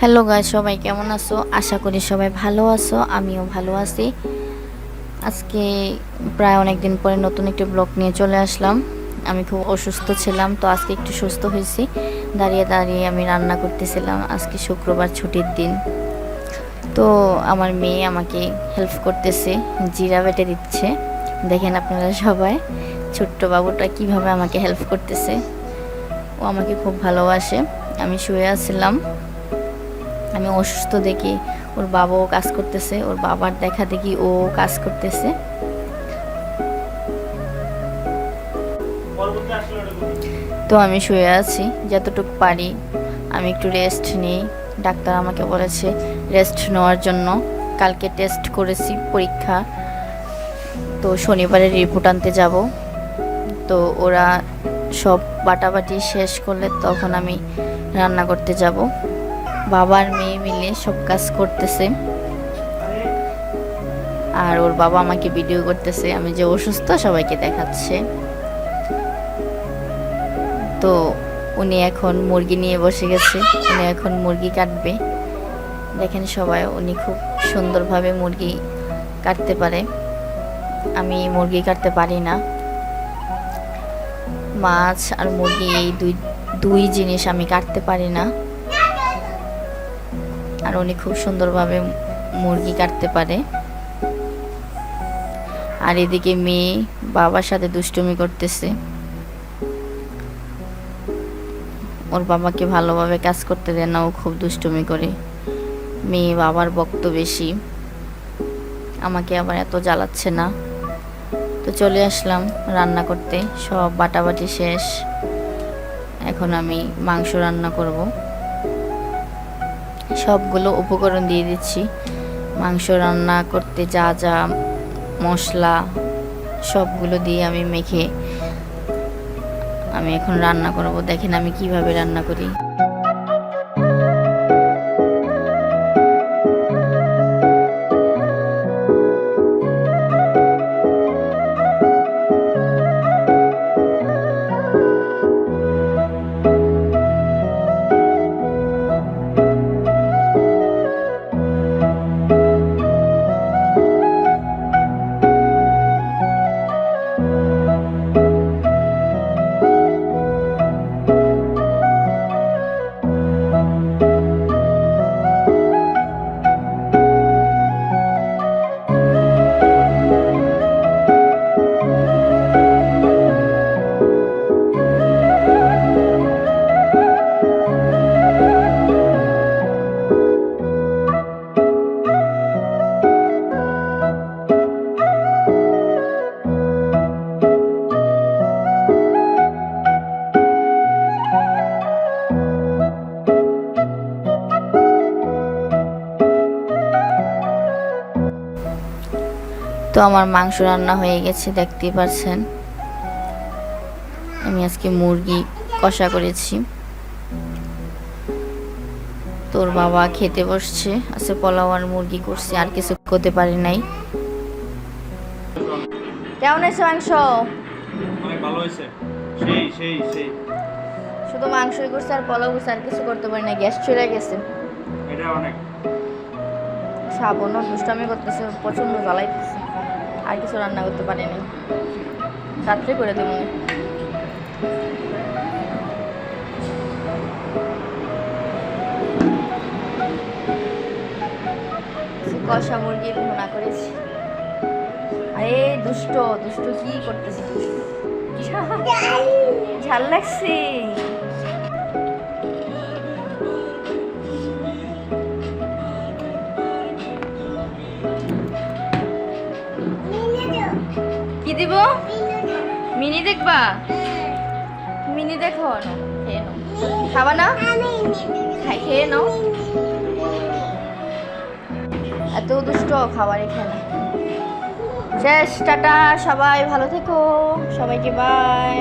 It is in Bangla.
হ্যালো গাই সবাই কেমন আছো? আশা করি সবাই ভালো আছো, আমিও ভালো আছি। আজকে প্রায় অনেক দিন পরে নতুন একটি ব্লগ নিয়ে চলে আসলাম। আমি খুব অসুস্থ ছিলাম, তো আজকে একটু সুস্থ হয়েছি। দাঁড়িয়ে দাঁড়িয়ে আমি রান্না করতেছিলাম, আজকে শুক্রবার ছুটির দিন। তো আমার মেয়ে আমাকে হেল্প করতেছে, জিরা বেটে দিচ্ছে। দেখেন আপনারা সবাই, ছোট্ট বাবুটা কীভাবে আমাকে হেল্প করতেছে। ও আমাকে খুব ভালোবাসে, আমি শুয়ে আছিলাম। আমি অসুস্থ দেখি, ওর বাবাও কাজ করতেছে, ওর বাবার দেখা দেখি ও কাজ করতেছে। তো আমি শুয়ে আছি, যতটুকু পারি। আমি একটু রেস্ট নিই। ডাক্তার আমাকে বলেছে রেস্ট নেওয়ার জন্য। কালকে টেস্ট করেছি পরীক্ষা। তো শনিবারে রিপোর্ট আনতে যাব। তো ওরা সব বাটাবাটি শেষ করলে তখন আমি রান্না করতে যাব। বাবার মেয়ে মিলে সব কাজ করতেছে। আর ওর বাবা আমাকে ভিডিও করতেছে, আমি যে অসুস্থ সবাইকে দেখাচ্ছে। তো উনি এখন মুরগি নিয়ে বসে গেছে, উনি এখন মুরগি কাটবে। দেখেন সবাই, উনি খুব সুন্দরভাবে মুরগি কাটতে পারে। আমি মুরগি কাটতে পারি না। মাছ আর মুরগি, এই দুই দুই জিনিস আমি কাটতে পারি না। আর উনি খুব সুন্দরভাবে মুরগি কাটতে পারে। আর এদিকে মেয়ে বাবার সাথে দুষ্টুমি করতেছে। ওর বাবাকে ভালোভাবে কাজ করতে দেয় না, ও খুব দুষ্টুমি করে। মেয়ে বাবার বক্ত বেশি। আমাকে আবার এত জ্বালাচ্ছে না। তো চলে আসলাম রান্না করতে। সব বাটাবাটি শেষ। এখন আমি মাংস রান্না করব। সবগুলো উপকরণ দিয়ে দিচ্ছি। মাংস রান্না করতে যা যা মশলা সবগুলো দিয়ে আমি মেখে আমি এখন রান্না করব। দেখেন আমি কীভাবে রান্না করি। তো আমার মাংস রান্না হয়ে গেছে দেখতেই পাচ্ছেন আমি আজকে মুরগি কষা করেছি। তোর বাবা খেতে বসছে আজকে পোলাও আর মুরগি করছি আর কিছু করতে পারি নাই। কেমন হয়েছে মাংস? অনেক ভালো হয়েছে। সেই সেই সেই। শুধু মাংসই করছে আর পোলাও করছে আর কিছু করতে পারি না গ্যাস চলে গেছে। এটা অনেক। শ্রাবণও দুষ্টামি করতেছে প্রচণ্ড জ্বালাইতেছে। আর কিছু রান্না করতে পারিনি। রাত্রে করে দেবো কষা মুরগির ভুনা করেছি। আরে, দুষ্ট দুষ্ট কি করতেছে? ঝাল লাগছে। দিব? মিনি দেখবা? মিনি দেখো। খাবা না? খাই, খেয়ে নাও। এত দুষ্ট খাবার এখানে। শেষ, টাটা, সবাই ভালো থেকো। সবাইকে বাই